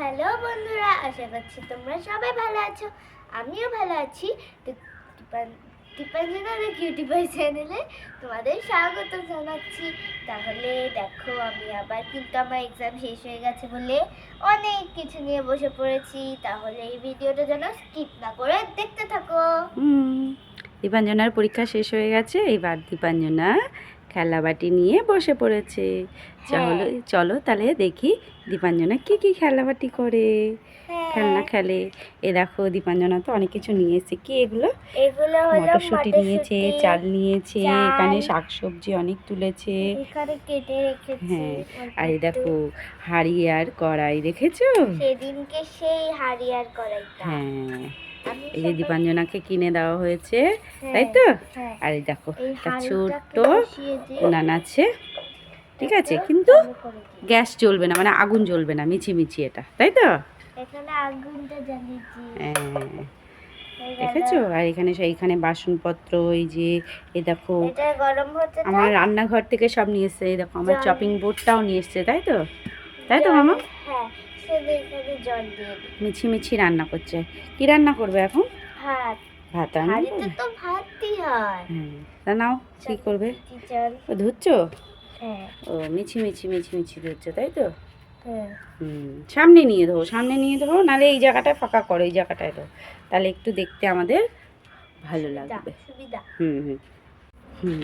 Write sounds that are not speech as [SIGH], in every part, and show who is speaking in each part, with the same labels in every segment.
Speaker 1: Hello বন্ধুরা, আশা করছি তোমরা সবাই ভালো আছো। আমিও ভালো আছি। তো দীপান- দীপাঞ্জনা দ্য কিউটি চ্যানেলে তোমাদের স্বাগত জানাচ্ছি। তাহলে দেখো, আমি আবার কিন্তু আমার এক্সাম শেষ হয়ে গেছে বলে অনেক কিছু নিয়ে বসে পড়েছি। তাহলে এই ভিডিওটা যেন স্কিপ না করে দেখতে থাকো।
Speaker 2: দীপাঞ্জনার পরীক্ষা শেষ হয়ে গেছে। এবার দীপাঞ্জনা খেলাবাটি নিয়ে বসে পড়েছে। চলো
Speaker 1: হ্যাঁ।
Speaker 2: চলো তাহলে দেখি দীপাঞ্জনা কি কি খেলাবাটি করে।
Speaker 1: হ্যাঁ,
Speaker 2: খেলনা খেলে। এ দেখো দীপাঞ্জনা তো অনেক কিছু নিয়ে এসেছে। কি এগুলো? মটরশুঁটি নিয়েছে চাল নিয়েছে
Speaker 1: চাল।
Speaker 2: এখানে শাকসবজি অনেক তুলেছে। হ্যাঁ আর এই
Speaker 1: একটু।
Speaker 2: দেখো হাড়ি আর কড়াই দেখেছ?
Speaker 1: সেদিনকে সেই হারিয়ার করাইটা
Speaker 2: হ্যাঁ।
Speaker 1: আমি
Speaker 2: এই যে দীপাঞ্জনাকে কিনে দেওয়া হয়েছে
Speaker 1: হ্যাঁ,
Speaker 2: তাই তো?
Speaker 1: হ্যাঁ।
Speaker 2: আর এই দেখো একটা ছোট্ট উনান আছে। ঠিক আছে কিন্তু। গ্যাস জ্বলবে না মানে আগুন জ্বলবে না মিছি মিছি এটা তাই তো? হ্যাঁ।
Speaker 1: এই
Speaker 2: দেখেছ? আর এখানে সেইখানে বাসনপত্র এই যে এই দেখো আমার রান্নাঘর থেকে সব নিয়ে এসছে এই দেখো আমার। চপিং বোর্ডটাও নিয়ে এসছে তাই তো? তাই তো মামা?
Speaker 1: হ্যাঁ।
Speaker 2: মিছি মিছি রান্না করছে। কি রান্না করবে এখন?
Speaker 1: ভাত।
Speaker 2: ভাত রান্না
Speaker 1: তো ভাতই হয়।
Speaker 2: তা নাও কি করবে? ও ধুচ্ছো?
Speaker 1: হ্যাঁ।
Speaker 2: ও মিছি মিছি মিছি মিছি ধুচ্ছো তাই তো?
Speaker 1: হ্যাঁ।
Speaker 2: হুম সামনে নিয়ে দেবো সামনে নিয়ে দেবো নাহলে এই জায়গাটায় ফাঁকা করো এই জায়গাটায় দেবো তাহলে একটু দেখতে আমাদের ভালো লাগবে।
Speaker 1: সুবিধা।
Speaker 2: হুম হুম হুম।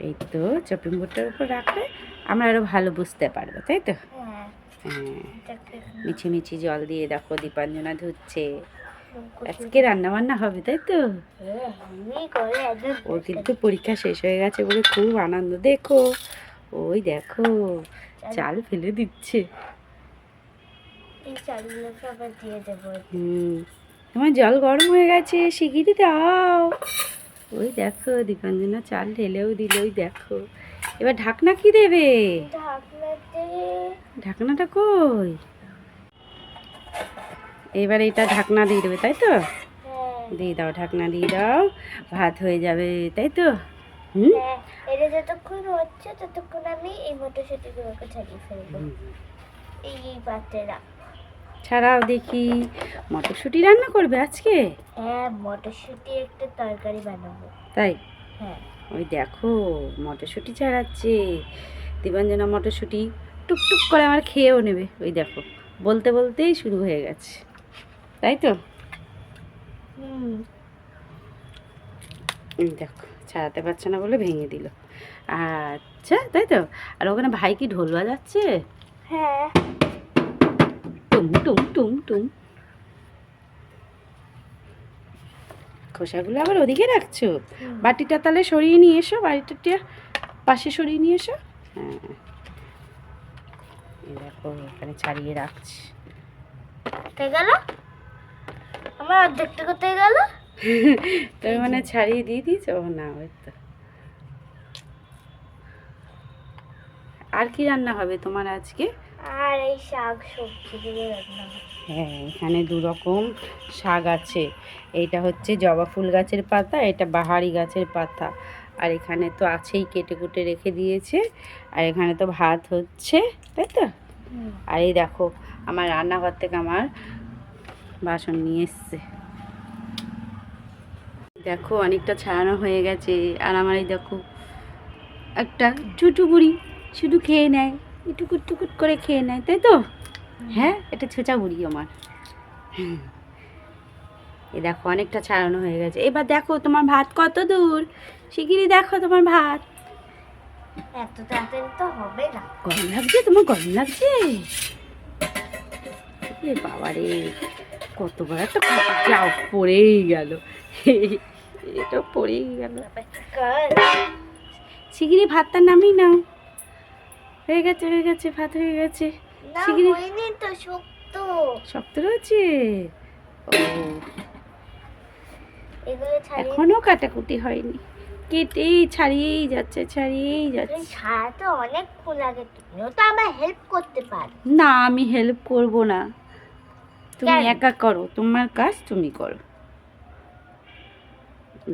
Speaker 2: এই তো চপিং বোর্ডটার উপর রাখলে আমরা আরও ভালো বুঝতে পারব তাই তো?
Speaker 1: হ্যাঁ।
Speaker 2: হ্যাঁ।
Speaker 1: এটাকে
Speaker 2: মিছি মিছি জল দিয়ে দেখো দীপাঞ্জনা ধুচ্ছে। আজকে রান্না বান্না হবে তাই তো?
Speaker 1: হ্যাঁ,
Speaker 2: ওর কিন্তু পরীক্ষা শেষ হয়ে গেছে বলে খুব আনন্দ। দেখো ওই দেখো চাল ফেলে দিচ্ছে। তোমার জল গরম হয়ে গেছে শিগগিরই দাও। ওই দেখো দীপাঞ্জনা চাল ঢেলেও দিল ওই দেখো। এবার ঢাকনা কি দেবে? ঢাকনাটা কই? এবার এটা ঢাকনা দিয়ে দেবে তাই তো?
Speaker 1: হ্যাঁ
Speaker 2: দিয়ে দাও ঢাকনা দিয়ে দাও ভাত হয়ে যাবে তাই তো? হুম?
Speaker 1: হ্যাঁ এটা যতক্ষণ হচ্ছে ততক্ষণ আমি এই মটরশুঁটিগুলোকে ছাড়িয়ে ফেলব। এই পাত্রে
Speaker 2: ছাড়াও দেখি মটরশুঁটি রান্না করবে আজকে?
Speaker 1: হ্যাঁ মটরশুঁটি একটা তরকারি বানাবো।
Speaker 2: তাই?
Speaker 1: হ্যাঁ।
Speaker 2: ওই দেখো মটরশুঁটি ছাড়াচ্ছে। দীপাঞ্জনা মটরশুঁটি। টুকটুক করে আমার খেয়েও নেবে। ওই দেখো বলতে বলতেই শুরু হয়ে গেছে। তাই তো? দেখো ছাড়াতে পারছে না বলে ভেঙে দিল। আচ্ছা তাই তো? আর ওখানে ভাই কি ঢোল বাজাচ্ছে?
Speaker 1: হ্যাঁ।
Speaker 2: টুম টুম টুম টুম খোসাগুলো আবার ওদিকে রাখছো? বাটিটা তাহলে সরিয়ে নিয়ে এসো বাড়িটা পাশে সরিয়ে নিয়ে এসো। হ্যাঁ। দেখো এখানে ছাড়িয়ে রাখছি।
Speaker 1: গেল? আমার অর্ধেকটা কোথায় গেল? [LAUGHS]
Speaker 2: তুমি মানে ছাড়িয়ে দিয়ে দিয়েছ? না ওই তো। আর কি রান্না হবে তোমার আজকে?
Speaker 1: আর এই শাক সবজি রান্না
Speaker 2: হ্যাঁ এখানে দু রকম শাক আছে। এইটা হচ্ছে জবা ফুল গাছের পাতা এটা বাহারি গাছের পাতা। আর এখানে তো আছেই কেটে কুটে রেখে দিয়েছে। আর এখানে তো ভাত হচ্ছে তাই তো? আর এই দেখো আমার রান্নাঘর থেকে আমার বাসন নিয়ে এসছে। দেখো অনেকটা ছাড়ানো হয়ে গেছে। আর আমার এই দেখো একটা ছোটো বুড়ি শুধু খেয়ে নেয় টুকুট টুকুট করে খেয়ে নেয় তাই তো? হ্যাঁ এটা ছোটা বুড়ি আমার। এই দেখো অনেকটা ছাড়ানো হয়ে গেছে। এবার দেখো তোমার ভাত কত দূর? শিগগিরই দেখো তোমার ভাত।
Speaker 1: এত তাড়াতাড়ি তো হবে না।
Speaker 2: গরম লাগছে? তোমার গরম লাগছে? এ বাবা রে কত বড় একটা যাও পড়েই গেল। এটা পড়েই গেল। শিগগিরই ভাতটা নামিয়ে নাও। হয়ে গেছে হয়ে গেছে ভাত হয়ে গেছে। শিগগিরই-
Speaker 1: তো শক্ত।
Speaker 2: শক্ত রয়েছে? ও এখনও কাটাকুটি হয়নি। কেটেই ছাড়িয়েই যাচ্ছে ছাড়িয়েই যাচ্ছে।
Speaker 1: অনেকক্ষণ লাগে তুমিও তো আমার হেল্প করতে পারো।
Speaker 2: না আমি হেল্প করব না। তুমি একা করো তোমার কাজ তুমি করো।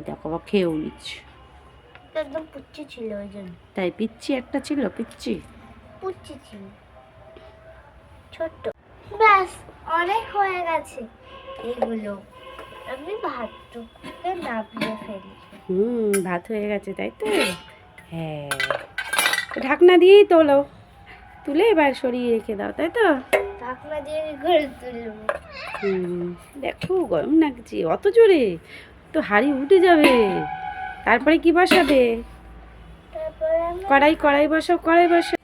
Speaker 2: দেখো বা খেয়েও নিচ্ছি।
Speaker 1: একদম পুচ্ছি ছিল ওই জন্য।
Speaker 2: তাই পিচ্ছি একটা ছিল পিচ্ছি।
Speaker 1: পুচ্ছি ছিল। ছোট্ট। ব্যাস অনেক হয়ে গেছে। এগুলো আমি নামিয়ে ফেলি।
Speaker 2: হুম ভাত হয়ে গেছে তাই তো? হ্যাঁ। ঢাকনা দিয়েই তোলো। তুলে এবার সরিয়ে রেখে দাও তাই তো?
Speaker 1: ঢাকনা দিয়ে করে তুলবো।
Speaker 2: হুম দেখো গরম লাগছে অত জোরে। তো হাড়ি উঠে যাবে। তারপরে কি বসাবে?
Speaker 1: তারপরে
Speaker 2: কড়াই কড়াই বসাও কড়াই বসাও।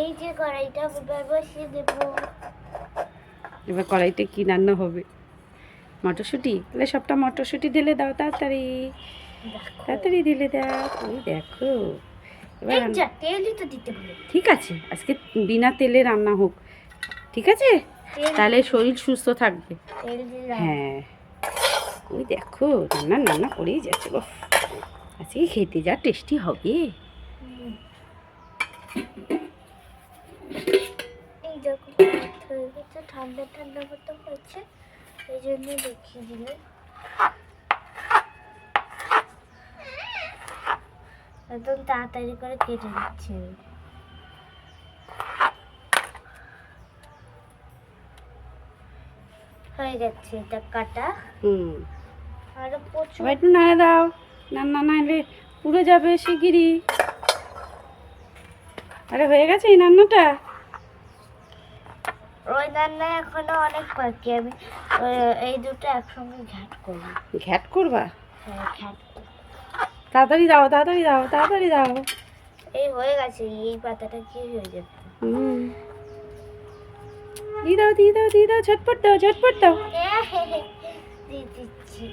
Speaker 1: এই যে কড়াইটা বসিয়ে দেবো।
Speaker 2: এবার কড়াইতে কি রান্না হবে? মটরশুঁটি? তাহলে সবটা মটরশুঁটি ঢেলে দাও তাড়াতাড়ি। তাড়াতাড়ি ঢেলে দাও। ওই দেখো। এবার ঠিক আছে আজকে বিনা তেলে রান্না হোক। ঠিক আছে? তাহলে শরীর সুস্থ থাকবে। হ্যাঁ। ওই দেখো রান্না রান্না করেই যাচ্ছে। গো আজকে খেতে যা টেস্টি হবে।
Speaker 1: ঠান্ডা ঠান্ডা মতো এই জন্য দেখিয়ে দিলে। একদম তাড়াতাড়ি করে কেটে দিচ্ছি আমি। হয়ে গেছে এটা কাটা।
Speaker 2: হুম।
Speaker 1: আরও প্রচুর
Speaker 2: একটু নাড়া দাও। না না নাড়লে পুড়ে যাবে শিগগিরই। আরে হয়ে গেছে এই রান্নাটা?
Speaker 1: ওই রান্না এখনও অনেক বাকি আমি এই দুটো একসঙ্গে ঘাট করব।
Speaker 2: ঘ্যাট করবা?
Speaker 1: হ্যাঁ করব।
Speaker 2: তাড়াতাড়ি দাও তাড়াতাড়ি দাও তাড়াতাড়ি দাও।
Speaker 1: এই হয়ে গেছে এই পাতাটা কি হয়ে যাবে?
Speaker 2: হুম। দিয়ে দাও দিয়ে দাও দিয়ে দাও ঝটপট দাও ঝটপট
Speaker 1: দিয়ে দিচ্ছি।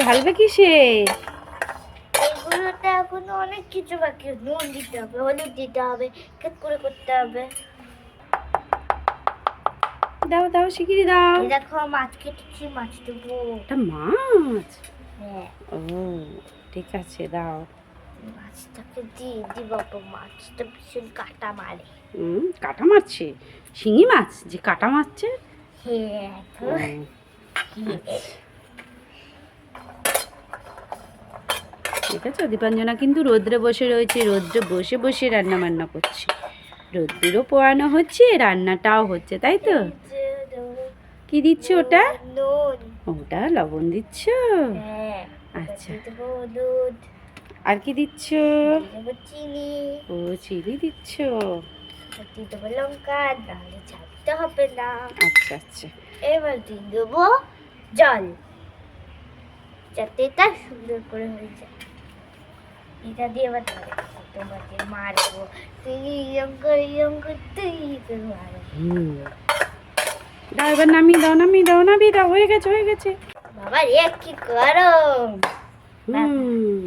Speaker 2: ঢালবে কিসে?
Speaker 1: এইগুলোতে এখনও অনেক কিছু বাকি নুন দিতে হবে হলুদ দিতে হবে কেট করে করতে হবে।
Speaker 2: দাও দাও শিগগিরি দাও।
Speaker 1: দেখো মাছ কেটেছি মাছ দেবো।
Speaker 2: এটা মাছ?
Speaker 1: হ্যাঁ।
Speaker 2: ও ঠিক আছে দাও।
Speaker 1: মাছটাকে দিয়ে দি বাবা মাছটা ভীষণ কাটা মারে।
Speaker 2: হুম কাটা মারছে? শিঙি মাছ? যে কাটা মারছে?
Speaker 1: হ্যাঁ তো
Speaker 2: ও, ঠিক আছে? দীপাঞ্জনা কিন্তু রোদ্রে বসে রয়েছে, রোদ্রে বসে বসে রান্না বান্না করছে। রোদ্রেরও পোয়ানো হচ্ছে, রান্নাটাও হচ্ছে, তাই তো? কি দিচ্ছ ওটা? ওটা লবণ দিচ্ছ? আচ্ছা। আর কি দিচ্ছ? ও, চিনি দিচ্ছ?
Speaker 1: লঙ্কা হবে না
Speaker 2: আচ্ছা আচ্ছা।
Speaker 1: এবার দেবো জল, যাতে এটা সুন্দর করে হয়ে যায়। এটা দিয়ে এবার তোমাকে মারবো তুই ইয়ং করে ইয়ং করে তুই করে
Speaker 2: দাও এবার নামিয়ে দাও নামিয়ে দাও নামিয়ে দাও হয়ে গেছে হয়ে গেছে
Speaker 1: বাবা রে কি
Speaker 2: হুম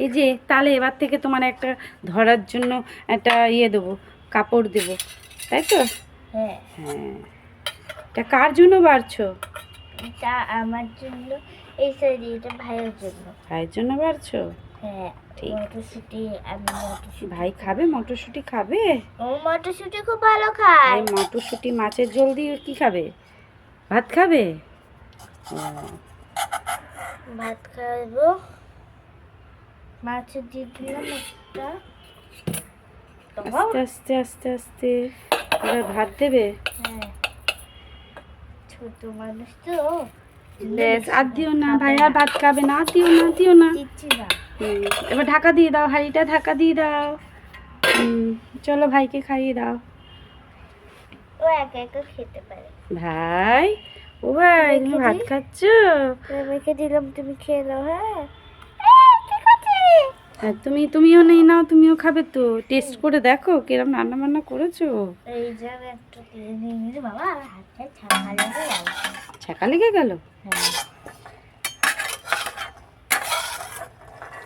Speaker 2: এই যে তাহলে এবার থেকে তোমার একটা ধরার জন্য একটা ইয়ে দেবো কাপড় দেবো তাই তো?
Speaker 1: হ্যাঁ
Speaker 2: হ্যাঁ এটা কার জন্য বাড়ছো
Speaker 1: এটা আমার জন্য এই সরি এটা ভাইয়ের জন্য
Speaker 2: ভাইয়ের জন্য বাড়ছো
Speaker 1: হ্যাঁ। মটরশুটি আমি মটরশুটি
Speaker 2: ভাই খাবে? মটরশুঁটি খাবে?
Speaker 1: ও মটরশুটি খুব ভালো খায়।
Speaker 2: ভাই মটরশুঁটি মাছের জল দিয়ে কি খাবে? ভাত খাবে?
Speaker 1: ভাত খাব। মাছ দিয়ে দিলাম একটা।
Speaker 2: আস্তে আস্তে আস্তে আস্তে। এবার ভাত দেবে?
Speaker 1: হ্যাঁ। ছোট মানুষ তো।
Speaker 2: ব্যাস আর দিও না। ভাই আর ভাত খাবে না দিও না দিও না।
Speaker 1: দিচ্ছি না।
Speaker 2: এবার ঢাকা দিয়ে দাও হাঁড়িটা ঢাকা দিয়ে দাও। চলো ভাইকে খাইয়ে দাও।
Speaker 1: ও একা একা খেতে পারে।
Speaker 2: ভাই ও ভাই তুমি ভাত? খাচ্ছ?
Speaker 1: রেখে দিলাম তুমি খেয়ে নাও হ্যাঁ।
Speaker 2: হ্যাঁ তুমি তুমিও নেই নাও তুমিও খাবে তো। টেস্ট করে দেখো কিরম রান্না বান্না করেছ ছাকা লেগে গেল?
Speaker 1: হ্যাঁ
Speaker 2: হুম,
Speaker 1: উঠছেই না ওই চামচ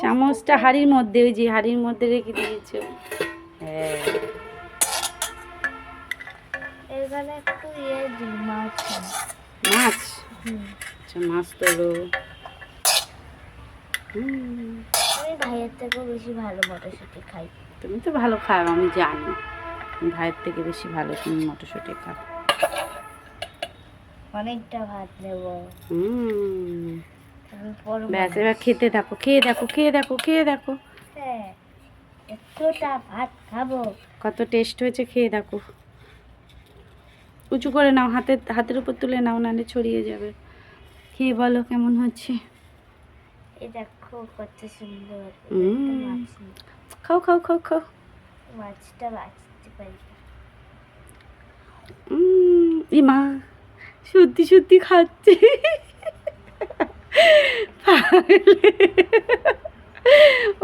Speaker 2: চামচটা হাড়ির মধ্যে ওই যে হাড়ির মধ্যে রেখে দিয়েছ। হ্যাঁ।
Speaker 1: একটু ইয়ে মাছ।
Speaker 2: মাছ? আচ্ছা মাছ তোলো।
Speaker 1: আমি ভাইয়ের থেকেও বেশি ভালো মটরশুঁটি খাই।
Speaker 2: তুমি তো ভালো খাও আমি জানি। ভাইয়ের থেকে বেশি ভালো তুমি মটরশুঁটি খাও।
Speaker 1: অনেকটা ভাত নেব।
Speaker 2: ব্যাস এবার খেতে থাকো খেয়ে দেখো খেয়ে দেখো খেয়ে দেখো।
Speaker 1: হ্যাঁ একটুটা ভাত খাব।
Speaker 2: কত টেস্ট হয়েছে খেয়ে দেখো। উঁচু করে নাও হাতের হাতের উপর তুলে নাও নালে ছড়িয়ে যাবে। খেয়ে বলো কেমন হচ্ছে।
Speaker 1: দেখো কত সুন্দর।
Speaker 2: খাও খাও খাও খাও।
Speaker 1: মাছটা বাঁচতে পারি
Speaker 2: উম, ই মা সত্যি সত্যি খাচ্ছে।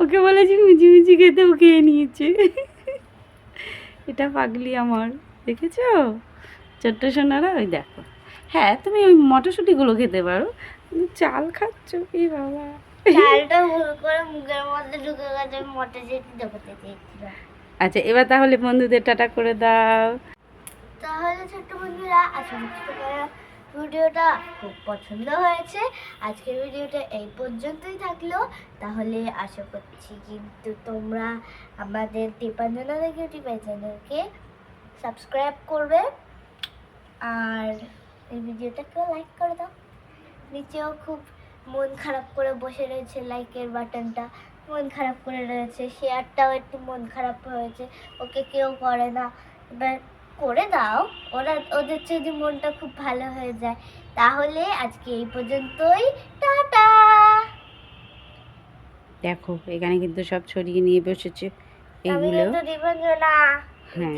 Speaker 2: ওকে বলেছি মিচি মিচি খেতে ও খেয়ে নিয়েছে। এটা পাগলি আমার দেখেছ? ছোট্ট সোনারা ওই দেখো। হ্যাঁ তুমি ওই মটরশুঁটিগুলো খেতে পারো। চাল খাচ্ছ কি বাবা?
Speaker 1: চালটা ভুল করে মুখের মধ্যে ঢুকে গেছে
Speaker 2: আচ্ছা এবার তাহলে বন্ধুদের টাটা করে দাও।
Speaker 1: তাহলে ছোট্ট বন্ধুরা, আশা ভিডিওটা খুব পছন্দ হয়েছে। আজকের ভিডিওটা এই পর্যন্তই থাকল। তাহলে আশা করছি কিন্তু তোমরা আমাদের দীপাঞ্জনা টিপাই চ্যানেলকে সাবস্ক্রাইব করবে। আর এই ভিডিওটাকেও লাইক করে দাও। নিচেও খুব মন খারাপ করে বসে রয়েছে লাইকের বাটনটা। মন খারাপ করে রয়েছে শেয়ারটাও একটু মন খারাপ হয়েছে। ওকে কেউ করে না। এবার করে দাও। ওরা ওদের যদি মনটা খুব ভালো হয়ে যায় তাহলে আজকে এই পর্যন্তই। টাটা!
Speaker 2: দেখো এখানে কিন্তু সব ছড়িয়ে নিয়ে বসেছে। এইগুলো হ্যাঁ।